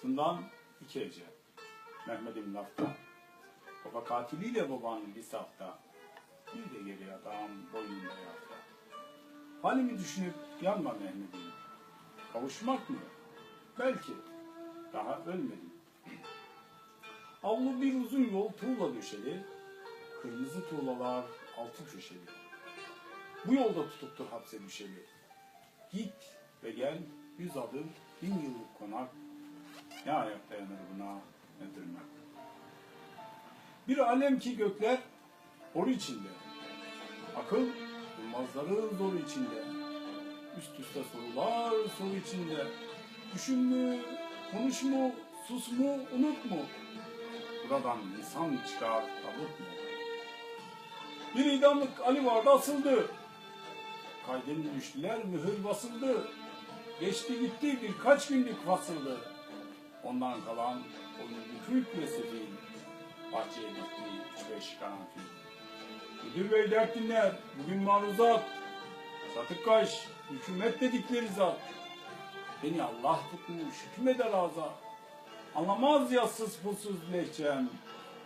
Sından iki ece. Mehmet'im lafta. Baba katiliyle baban bir safta. Bir de geri adam boynunda yafta. Halimi düşünüp yanma Mehmet'im. Kavuşmak mı? Belki. Daha ölmedim. Avlu bir uzun yol tuğla döşeli. Kırmızı tuğlalar altı köşeli. Bu yolda tutuktur hapse düşeli. Git ve gel yüz adım bin yıllık konak. Ne ayak dayanır buna ne tırnak. Bir alem ki gökler oru içinde. Akıl bulmazları zor içinde. Üst üste sorular soru içinde. Düşün mü, konuş mu, sus mu, unut mu? Buradan insan çıkar, tabut mu? Bir idamlık Ali vardı asıldı. Kaydını düştüler, mühür basıldı. Geçti gitti birkaç günlük fasıldı. Ondan kalan oyun bükük ve sefil. Bahçeye dikti üç beş karanfil. Müdür bey dert dinler, bugün maruzat. Satık kaş, hükümet dedikleri zat. Beni Allah tutmuş, hükmeder aza. Anlamaz yassız pulsuz lehçem.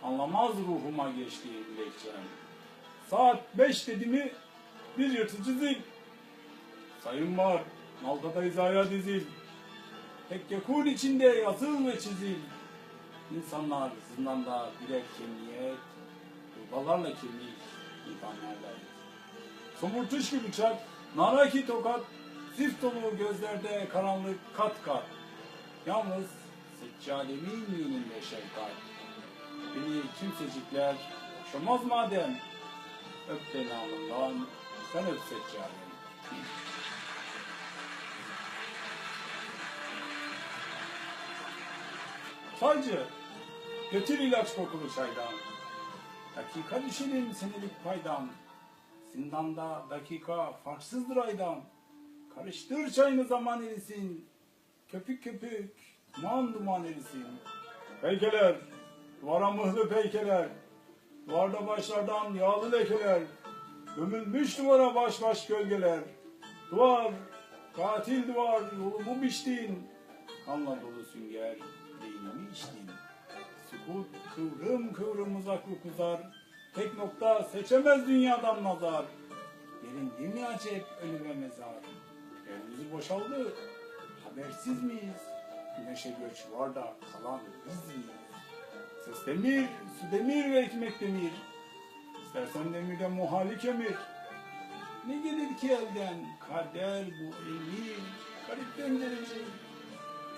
Anlamaz ruhuma geçti dilekçem. Saat beş dedi mi bir yırtıcı zil. Sayım var, Malka'da hizaya dizil. Tek yakul içinde yazıl ve çizil. İnsanlar zindanda birer kemiyet, Kurbalarla kemik, et. Somurtuş gibi bıçak, naraki tokat, zift dolu gözlerde karanlık kat kat. Yalnız seccademin yönünde şefkat. Beni kimsecikler boşamaz madem. Öp beni alnından, sen öp seccademi. Çaycı, götür ilaç kokulu çaydan. Dakika düşelim senelik paydan. Zindanda dakika farksızdır aydan. Karıştır çayını zaman erisin. Köpük köpük, duman duman erisin. Peykeler, duvara mıhlı peykeler. Duvarda başlardan yağlı lekeler. Gömülmüş duvara baş baş gölgeler. Duvar, katil duvar, yolumu biçtin. Kanla dolu sünger, içtin. Sukut kıvrım kıvrım uzaklık uzar. Tek nokta seçemez dünyadan nazar. Yerinde mi acep ölü ve mezar? Yerimizi boşaldı. Habersiz miyiz? Güneşe göç var da kalan biz miyiz? Ses demir, su demir ve ekmek demir. İstersen demirde muhali kemir. Ne gelir ki elden? Kader bu emir. Garip dengeleci.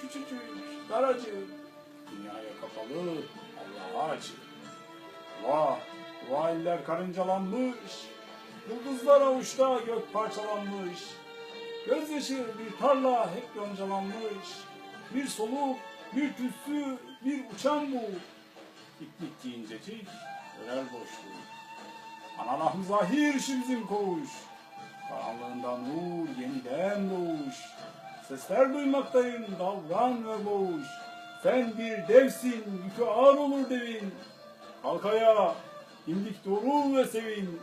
Küçücük, daracık. Dünyaya kapalı, Allah'a açık. Vah, vah eller karıncalanmış. Yıldızlar avuçta gök parçalanmış. Gözyaşı bir tarla hep yoncalanmış. Bir soluk, bir tütsü, bir uçan bu. İplik giyincecik, örer boşluğu. Analah zahir bizim koğuş. Karanlığında nur yeniden doğuş. Sesler duymaktayım dalgan ve boğuş. Sen bir devsin, yükü ağır olur devin. Kalkaya, dimdik doğrul ve sevin.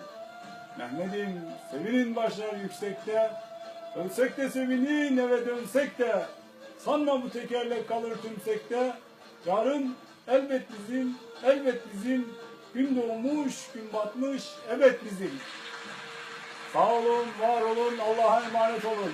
Mehmet'im, sevinin başlar yüksekte. Ölsek de sevinin, eve dönsek de. Sanma bu tekerlek kalır tümsekte. Yarın elbet bizim, elbet bizim. Gün doğmuş, gün batmış, evet bizim. Sağ olun, var olun, Allah'a emanet olun.